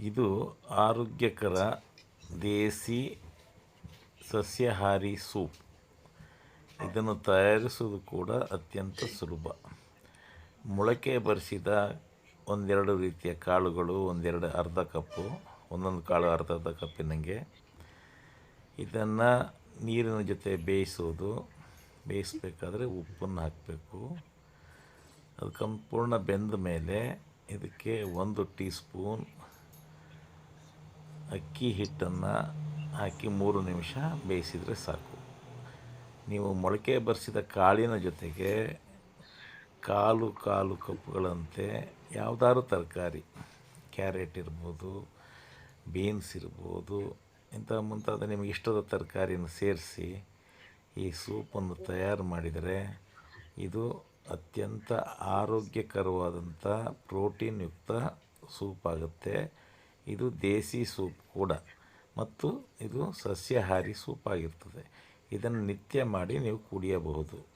ಇದು ಆರೋಗ್ಯಕರ ದೇಸಿ ಸಸ್ಯಾಹಾರಿ ಸೂಪ್. ಇದನ್ನು ತಯಾರಿಸುವುದು ಕೂಡ ಅತ್ಯಂತ ಸುಲಭ. ಮೊಳಕೆ ಬರಿಸಿದ ಒಂದೆರಡು ರೀತಿಯ ಕಾಳುಗಳು, ಒಂದೆರಡು ಅರ್ಧ ಕಪ್ಪು, ಒಂದೊಂದು ಕಾಳು ಅರ್ಧ ಅರ್ಧ ಕಪ್ಪಿನಂಗೆ. ಇದನ್ನು ನೀರಿನ ಜೊತೆ ಬೇಯಿಸೋದು. ಬೇಯಿಸಬೇಕಾದ್ರೆ ಉಪ್ಪನ್ನು ಹಾಕಬೇಕು. ಅದು ಸಂಪೂರ್ಣ ಬೆಂದ ಮೇಲೆ ಇದಕ್ಕೆ ಒಂದು ಟೀ ಸ್ಪೂನ್ ಅಕ್ಕಿ ಹಿಟ್ಟನ್ನು ಹಾಕಿ ಮೂರು ನಿಮಿಷ ಬೇಯಿಸಿದರೆ ಸಾಕು. ನೀವು ಮೊಳಕೆ ಬರಿಸಿದ ಕಾಳಿನ ಜೊತೆಗೆ ಕಾಲು ಕಾಲು ಕಪ್ಪುಗಳಂತೆ ಯಾವುದಾದ್ರು ತರಕಾರಿ, ಕ್ಯಾರೆಟ್ ಇರ್ಬೋದು, ಬೀನ್ಸ್ ಇರ್ಬೋದು, ಇಂಥ ಮುಂತಾದ ನಿಮಗೆ ಇಷ್ಟದ ತರಕಾರಿಯನ್ನು ಸೇರಿಸಿ ಈ ಸೂಪನ್ನು ತಯಾರು ಮಾಡಿದರೆ ಇದು ಅತ್ಯಂತ ಆರೋಗ್ಯಕರವಾದಂಥ ಪ್ರೋಟೀನ್ ಯುಕ್ತ ಸೂಪ್ ಆಗುತ್ತೆ. ಇದು ದೇಸಿ ಸೂಪ್ ಕೂಡ. ಮತ್ತು ಇದು ಸಸ್ಯಾಹಾರಿ ಸೂಪ್ ಆಗಿರ್ತದೆ. ಇದನ್ನು ನಿತ್ಯ ಮಾಡಿ ನೀವು ಕುಡಿಯಬಹುದು.